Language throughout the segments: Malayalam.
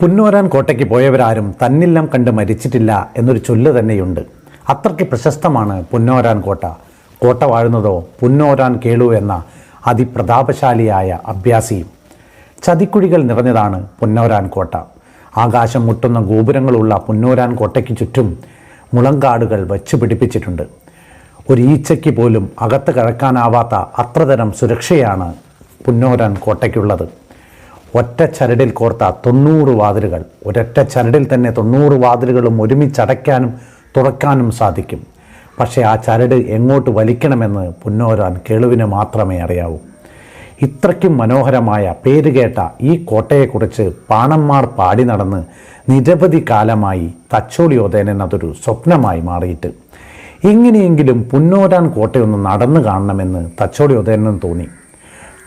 പുന്നോരാൻ കോട്ടയ്ക്ക് പോയവരാരും തന്നില്ലം കണ്ട് മരിച്ചിട്ടില്ല എന്നൊരു ചൊല്ല് തന്നെയുണ്ട്. അത്രയ്ക്ക് പ്രശസ്തമാണ് പുന്നോരാൻ കോട്ട. കോട്ട വാഴുന്നതോ പുന്നോരാൻ കേളു എന്ന അതിപ്രതാപശാലിയായ അഭ്യാസിയും ചതിക്കുഴികൾ നിറഞ്ഞതാണ് പുന്നോരാൻ കോട്ട. ആകാശം മുട്ടുന്ന ഗോപുരങ്ങളുള്ള പുന്നോരാൻ കോട്ടയ്ക്ക് ചുറ്റും മുളങ്കാടുകൾ വച്ചു പിടിപ്പിച്ചിട്ടുണ്ട്. ഒരു ഈച്ചയ്ക്ക് പോലും അകത്ത് കഴക്കാനാവാത്ത അത്രതരം സുരക്ഷയാണ് പുന്നോരാൻ കോട്ടയ്ക്കുള്ളത്. ഒറ്റ ചരടിൽ കോർത്ത തൊണ്ണൂറ് വാതിലുകൾ. ഒരൊറ്റ ചരടിൽ തന്നെ തൊണ്ണൂറ് വാതിലുകളും ഒരുമിച്ചടയ്ക്കാനും തുറക്കാനും സാധിക്കും. പക്ഷേ ആ ചരട് എങ്ങോട്ട് വലിക്കണമെന്ന് പുന്നോരാൻ കേളുവിന് മാത്രമേ അറിയാവൂ. ഇത്രയ്ക്കും മനോഹരമായ പേരുകേട്ട ഈ കോട്ടയെക്കുറിച്ച് പാണന്മാർ പാടി നടന്ന് നിരവധി കാലമായി തച്ചോളിയോധേനൻ അതൊരു സ്വപ്നമായി മാറിയിട്ട്. ഇങ്ങനെയെങ്കിലും പുന്നോരാൻ കോട്ടയൊന്ന് നടന്നു കാണണമെന്ന് തച്ചോളിയോധേനൻ തോന്നി.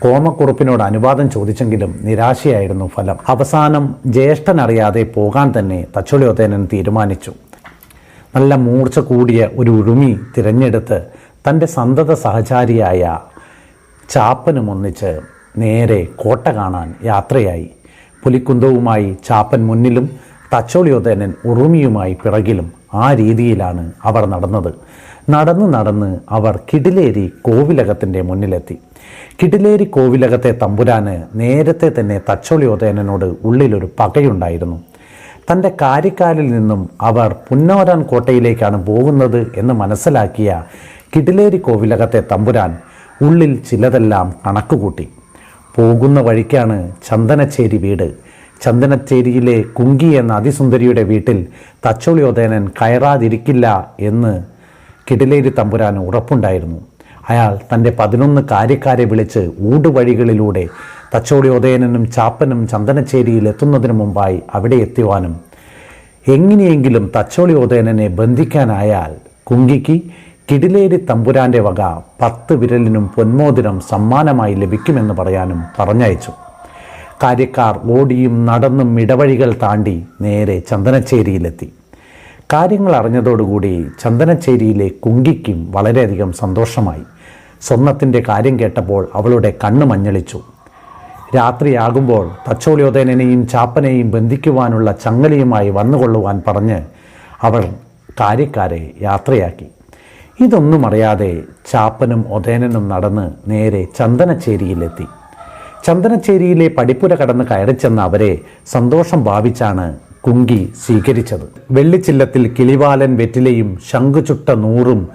കോമക്കുറുപ്പിനോട് അനുവാദം ചോദിച്ചെങ്കിലും നിരാശയായിരുന്നു ഫലം. അവസാനം ജ്യേഷ്ഠനറിയാതെ പോകാൻ തന്നെ തച്ചുളിയോത്തേനൻ തീരുമാനിച്ചു. നല്ല മൂർച്ച കൂടിയ ഒരു ഉഴുമി തിരഞ്ഞെടുത്ത് തന്റെ സന്തത സഹചാരിയായ ചാപ്പനും ഒന്നിച്ച് നേരെ കോട്ട കാണാൻ യാത്രയായി. പുലിക്കുന്തവുമായി ചാപ്പൻ മുന്നിലും തച്ചോളിയോധനൻ ഉറുമിയുമായി പിറകിലും ആ രീതിയിലാണ് അവർ നടന്നത്. നടന്ന് നടന്ന് അവർ കിടിലേരി കോവിലകത്തിന്റെ മുന്നിലെത്തി. കിടിലേരി കോവിലകത്തെ തമ്പുരാന് നേരത്തെ തന്നെ തച്ചോളിയോതേനോട് ഉള്ളിലൊരു പകയുണ്ടായിരുന്നു. തന്റെ കാര്യക്കാലിൽ നിന്നും അവർ പുന്നോരാൻ കോട്ടയിലേക്കാണ് പോകുന്നത് എന്ന് മനസ്സിലാക്കിയ കിടിലേരി കോവിലകത്തെ തമ്പുരാൻ ഉള്ളിൽ ചിലതെല്ലാം കണക്കുകൂട്ടി. പോകുന്ന വഴിക്കാണ് ചന്ദനച്ചേരി വീട്. ചന്ദനച്ചേരിയിലെ കുങ്കി എന്ന അതിസുന്ദരിയുടെ വീട്ടിൽ തച്ചോളിയോതേനൻ കയറാതിരിക്കില്ല എന്ന് കിടിലേരി തമ്പുരാന് ഉറപ്പുണ്ടായിരുന്നു. അയാൾ തന്റെ പതിനൊന്ന് കാര്യക്കാരെ വിളിച്ച് ഊടുവഴികളിലൂടെ തച്ചോടി ഉദയനും ചാപ്പനും ചന്ദനച്ചേരിയിൽ എത്തുന്നതിന് മുമ്പായി അവിടെ എത്തുവാനും. എങ്ങനെയെങ്കിലും തച്ചോളി ഉദയനനെ ബന്ധിക്കാനായാൽ കുങ്കിക്ക് കിടിലേരി തമ്പുരാന്റെ വക പത്ത് വിരലിനും പൊന്മോതിരം സമ്മാനമായി ലഭിക്കുമെന്ന് പറയാനും പറഞ്ഞയച്ചു. കാര്യക്കാർ ഓടിയും നടന്നും ഇടവഴികൾ താണ്ടി നേരെ ചന്ദനച്ചേരിയിലെത്തി. കാര്യങ്ങൾ അറിഞ്ഞതോടുകൂടി ചന്ദനച്ചേരിയിലെ കുങ്കിക്കും വളരെയധികം സന്തോഷമായി. സ്വർണത്തിന്റെ കാര്യം കേട്ടപ്പോൾ അവളുടെ കണ്ണ് മഞ്ഞളിച്ചു. രാത്രിയാകുമ്പോൾ തച്ചോളിയോധനെയും ചാപ്പനെയും ബന്ധിക്കുവാനുള്ള ചങ്ങലയുമായി വന്നുകൊള്ളുവാൻ പറഞ്ഞ് അവൾ കാര്യക്കാരെ യാത്രയാക്കി. ഇതൊന്നും അറിയാതെ ചാപ്പനും ഒതേനനും നടന്ന് നേരെ ചന്ദനച്ചേരിയിലെത്തി. ചന്ദനച്ചേരിയിലെ പടിപ്പുര കടന്ന് കയറിച്ചെന്ന അവരെ സന്തോഷം ഭാവിച്ചാണ് കുങ്കി സ്വീകരിച്ചത്. വെള്ളിച്ചില്ലത്തിൽ കിളിവാലൻ വെറ്റിലയും ശംഖുചുട്ട നൂറും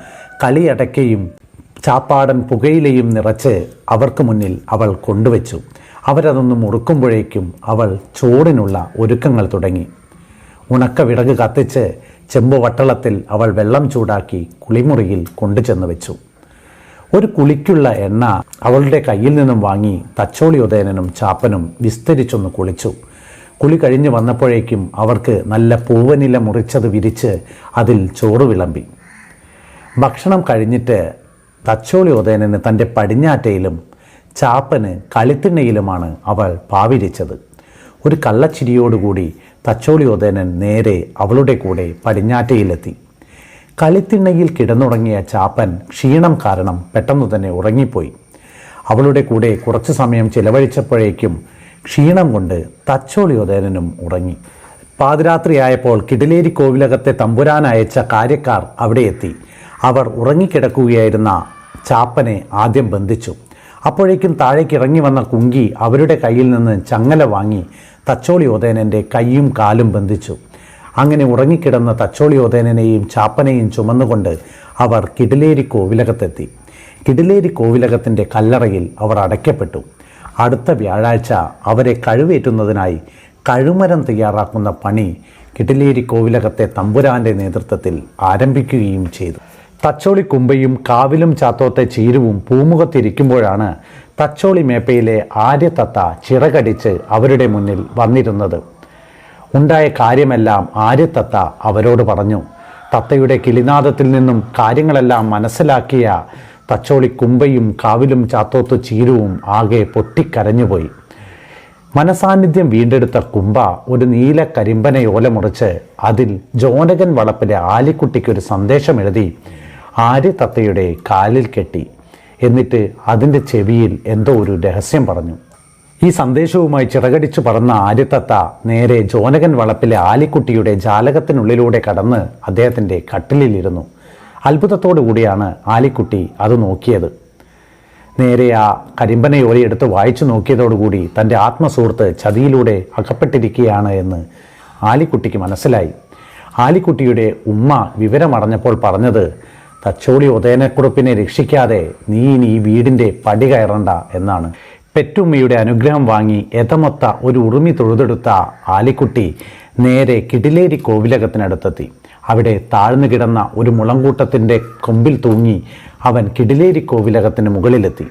കളിയടക്കയും ചാപ്പാടൻ പുകയിലയും നിറച്ച് അവർക്ക് മുന്നിൽ അവൾ കൊണ്ടുവച്ചു. അവരതൊന്ന് മുറുക്കുമ്പോഴേക്കും അവൾ ചോറിനുള്ള ഒരുക്കങ്ങൾ തുടങ്ങി. ഉണക്ക വിറക് കത്തിച്ച് ചെമ്പുവട്ടളത്തിൽ അവൾ വെള്ളം ചൂടാക്കി കുളിമുറിയിൽ കൊണ്ടുചെന്ന് വെച്ചു. ഒരു കുളിക്കുള്ള എണ്ണ അവളുടെ കയ്യിൽ നിന്നും വാങ്ങി തച്ചോളി ഉദയനും ചാപ്പനും വിസ്തരിച്ചൊന്ന് കുളിച്ചു. കുളി കഴിഞ്ഞ് വന്നപ്പോഴേക്കും അവർക്ക് നല്ല പൂവനില മുറിച്ചത് വിരിച്ച് അതിൽ ചോറ് വിളമ്പി. ഭക്ഷണം കഴിഞ്ഞിട്ട് തച്ചോളി ഉദയനന് തന്റെ പടിഞ്ഞാറ്റയിലും ചാപ്പന് കളിത്തിണ്ണയിലുമാണ് അവൾ പാവിരിച്ചത്. ഒരു കള്ളച്ചിരിയോടുകൂടി തച്ചോളി ഉദയനൻ നേരെ അവളുടെ കൂടെ പടിഞ്ഞാറ്റയിലെത്തി. കളിത്തിണ്ണയിൽ കിടന്നുറങ്ങിയ ചാപ്പൻ ക്ഷീണം കാരണം പെട്ടെന്ന് തന്നെ ഉറങ്ങിപ്പോയി. അവളുടെ കൂടെ കുറച്ചു സമയം ചിലവഴിച്ചപ്പോഴേക്കും ക്ഷീണം കൊണ്ട് തച്ചോളി ഉദയനും ഉറങ്ങി. പാതിരാത്രിയായപ്പോൾ കിടിലേരി കോവിലകത്തെ തമ്പുരാൻ അയച്ച കാര്യക്കാർ അവിടെ എത്തി അവർ ഉറങ്ങിക്കിടക്കുകയായിരുന്ന ചാപ്പനെ ആദ്യം ബന്ധിച്ചു. അപ്പോഴേക്കും താഴേക്ക് ഇറങ്ങി വന്ന കുങ്കി അവരുടെ കയ്യിൽ നിന്ന് ചങ്ങല വാങ്ങി തച്ചോളി ഉദയനന്റെ കൈയും കാലും ബന്ധിച്ചു. അങ്ങനെ ഉറങ്ങിക്കിടന്ന തച്ചോളി ഉദയനെയും ചാപ്പനെയും ചുമന്നുകൊണ്ട് അവർ കിടിലേരി കോവിലകത്തെത്തി. കിടിലേരി കോവിലകത്തിന്റെ കല്ലറയിൽ അവർ അടയ്ക്കപ്പെട്ടു. അടുത്ത വ്യാഴാഴ്ച അവരെ കഴിവേറ്റുന്നതിനായി കഴുമരം തയ്യാറാക്കുന്ന പണി കിടിലേരി കോവിലകത്തെ തമ്പുരാന്റെ നേതൃത്വത്തിൽ ആരംഭിക്കുകയും ചെയ്തു. തച്ചോളി കുമ്പയും കാവിലും ചാത്തോത്തെ ചീരുവും പൂമുഖത്തിരിക്കുമ്പോഴാണ് തച്ചോളി മേപ്പയിലെ ആര്യത്തത്ത ചിറകടിച്ച് അവരുടെ മുന്നിൽ വന്നിരുന്നത്. ഉണ്ടായ കാര്യമെല്ലാം ആര്യത്തത്ത അവരോട് പറഞ്ഞു. തത്തയുടെ കിളിനാദത്തിൽ നിന്നും കാര്യങ്ങളെല്ലാം മനസ്സിലാക്കിയ തച്ചോളി കുമ്പയും കാവിലും ചാത്തോത്ത് ചീരുവും ആകെ പൊട്ടിക്കരഞ്ഞുപോയി. മനസാന്നിധ്യം വീണ്ടെടുത്ത കുമ്പ ഒരു നീല കരിമ്പനയോല മുറിച്ച് അതിൽ ജോനകൻ വളപ്പിലെ ആലിക്കുട്ടിക്കൊരു സന്ദേശം എഴുതി ആര്യത്തത്തയുടെ കാലിൽ കെട്ടി. എന്നിട്ട് അതിന്റെ ചെവിയിൽ എന്തോ ഒരു രഹസ്യം പറഞ്ഞു. ഈ സന്ദേശവുമായി ചിറകടിച്ചു പറന്ന ആര്യത്തത്ത നേരെ ജോനകൻ വളപ്പിലെ ആലിക്കുട്ടിയുടെ ജാലകത്തിനുള്ളിലൂടെ കടന്ന് അദ്ദേഹത്തിന്റെ കട്ടിലിലിരുന്നു. അത്ഭുതത്തോടു കൂടിയാണ് ആലിക്കുട്ടി അത് നോക്കിയത്. നേരെ ആ കരിമ്പനയോലി എടുത്ത് വായിച്ചു നോക്കിയതോടുകൂടി തന്റെ ആത്മസുഹൃത്ത് ചതിയിലൂടെ അകപ്പെട്ടിരിക്കുകയാണ് എന്ന് ആലിക്കുട്ടിക്ക് മനസ്സിലായി. ആലിക്കുട്ടിയുടെ ഉമ്മ വിവരമറിഞ്ഞപ്പോൾ പറഞ്ഞത് തച്ചോളി ഉദയനക്കുറുപ്പിനെ രക്ഷിക്കാതെ നീ ഇനി ഈ വീടിന്റെ പടി കയറണ്ട എന്നാണ്. പെറ്റുമ്മയുടെ അനുഗ്രഹം വാങ്ങി എതമൊത്ത ഒരു ഉറുമി തൊഴുതെടുത്ത ആലിക്കുട്ടി നേരെ കിടിലേരി കോവിലകത്തിനടുത്തെത്തി. അവിടെ താഴ്ന്നു കിടന്ന ഒരു മുളങ്കൂട്ടത്തിന്റെ കൊമ്പിൽ തൂങ്ങി അവൻ കിടിലേരി കോവിലകത്തിന് മുകളിലെത്തി.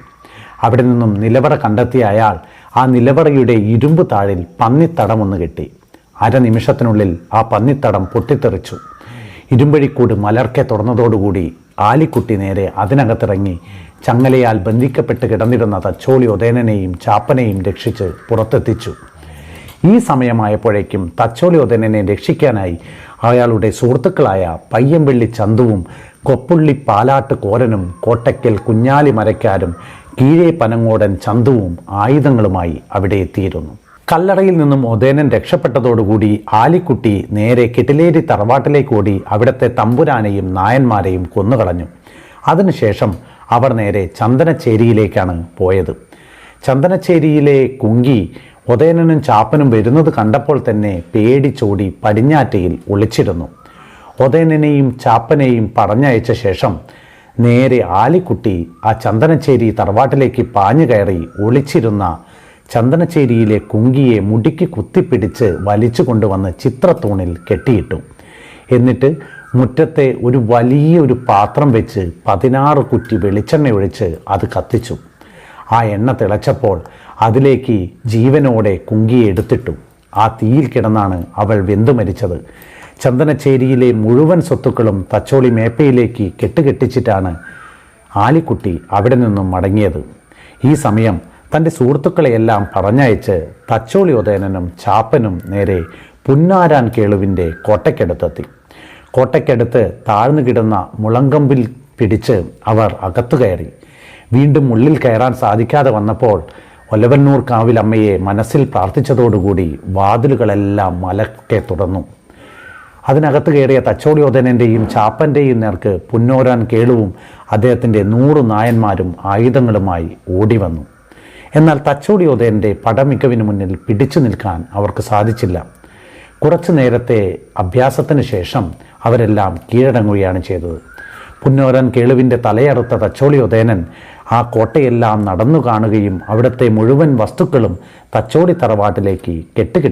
അവിടെ നിന്നും നിലവറ കണ്ടെത്തിയ അയാൾ ആ നിലവറയുടെ ഇരുമ്പ് താഴിൽ പന്നിത്തടമൊന്ന് കെട്ടി. അരനിമിഷത്തിനുള്ളിൽ ആ പന്നിത്തടം പൊട്ടിത്തെറിച്ചു. ഇരുമ്പഴിക്കൂട് മലർക്കെ തുറന്നതോടുകൂടി ആലിക്കുട്ടി നേരെ അതിനകത്തിറങ്ങി ചങ്ങലയാൽ ബന്ധിക്കപ്പെട്ട് കിടന്നിരുന്ന തച്ചോളി ഉദയനനെയും ചാപ്പനെയും രക്ഷിച്ച് പുറത്തെത്തിച്ചു. ഈ സമയമായപ്പോഴേക്കും തച്ചോളി ഉദയനനെ രക്ഷിക്കാനായി അയാളുടെ സുഹൃത്തുക്കളായ പയ്യമ്പള്ളി ചന്തുവും കൊപ്പുള്ളി പാലാട്ട് കോരനും കോട്ടയ്ക്കൽ കുഞ്ഞാലി മരക്കാരും കീഴേ പനങ്ങോടൻ ചന്തുവും ആയുധങ്ങളുമായി അവിടെ എത്തിയിരുന്നു. കല്ലറയിൽ നിന്നും ഒതേനൻ രക്ഷപ്പെട്ടതോടുകൂടി ആലിക്കുട്ടി നേരെ കിട്ടിലേരി തറവാട്ടിലേക്കോടി അവിടുത്തെ തമ്പുരാനെയും നായന്മാരെയും കൊന്നുകളഞ്ഞു. അതിനുശേഷം അവർ നേരെ ചന്ദനച്ചേരിയിലേക്കാണ് പോയത്. ചന്ദനച്ചേരിയിലെ കുങ്കി ഒതേനനും ചാപ്പനും വരുന്നത് കണ്ടപ്പോൾ തന്നെ പേടിച്ചോടി പടിഞ്ഞാറ്റയിൽ ഒളിച്ചിരുന്നു. ഉദയനനെയും ചാപ്പനെയും പറഞ്ഞയച്ച ശേഷം നേരെ ആലിക്കുട്ടി ആ ചന്ദനച്ചേരി തറവാട്ടിലേക്ക് പാഞ്ഞു കയറി ഒളിച്ചിരുന്ന ചന്ദനച്ചേരിയിലെ കുങ്കിയെ മുടിക്ക് കുത്തിപ്പിടിച്ച് വലിച്ചു കൊണ്ടുവന്ന് ചിത്രത്തൂണിൽ കെട്ടിയിട്ടു. എന്നിട്ട് മുറ്റത്തെ ഒരു വലിയ ഒരു പാത്രം വെച്ച് പതിനാറ് കുറ്റി വെളിച്ചെണ്ണ ഒഴിച്ച് അത് കത്തിച്ചു. ആ എണ്ണ തിളച്ചപ്പോൾ അതിലേക്ക് ജീവനോടെ കുങ്കിയെ എടുത്തിട്ടു. ആ തീയിൽ കിടന്നാണ് അവൾ വെന്തു മരിച്ചത്. ചന്ദനച്ചേരിയിലെ മുഴുവൻ സ്വത്തുക്കളും തച്ചോളി മേപ്പയിലേക്ക് കെട്ടുകെട്ടിച്ചിട്ടാണ് ആലിക്കുട്ടി അവിടെ നിന്നും മടങ്ങിയത്. ഈ സമയം തന്റെ സുഹൃത്തുക്കളെയെല്ലാം പറഞ്ഞയച്ച് തച്ചോളി ഉദയനനും ചാപ്പനും നേരെ പുന്നാരാൻ കേളുവിന്റെ കോട്ടയ്ക്കടുത്തെത്തി. കോട്ടയ്ക്കടുത്ത് താഴ്ന്നു കിടന്ന മുളങ്കമ്പിൽ പിടിച്ച് അവർ അകത്തു കയറി. വീണ്ടും ഉള്ളിൽ കയറാൻ സാധിക്കാതെ വന്നപ്പോൾ ഒലവന്നൂർ കാവിലമ്മയെ മനസ്സിൽ പ്രാർത്ഥിച്ചതോടുകൂടി വാതിലുകളെല്ലാം മലക്കെ തുറന്നു. അതിനകത്ത് കയറിയ തച്ചോളിയോധനന്റെയും ചാപ്പന്റെയും നേർക്ക് പുന്നോരാൻ കേളുവും അദ്ദേഹത്തിന്റെ നൂറ് നായന്മാരും ആയുധങ്ങളുമായി ഓടി വന്നു എന്നാൽ തച്ചോടിയോധയന്റെ പടമികവിന് മുന്നിൽ പിടിച്ചു നിൽക്കാൻ അവർക്ക് സാധിച്ചില്ല. കുറച്ചു നേരത്തെ അഭ്യാസത്തിന് ശേഷം അവരെല്ലാം കീഴടങ്ങുകയാണ് ചെയ്തത്. പുന്നോരൻ കേളുവിന്റെ തലയറുത്ത തച്ചോളിയോധേനൻ ആ കോട്ടയെല്ലാം നടന്നു കാണുകയും അവിടുത്തെ മുഴുവൻ വസ്തുക്കളും തച്ചോടി തറവാട്ടിലേക്ക് കെട്ടുകെട്ടി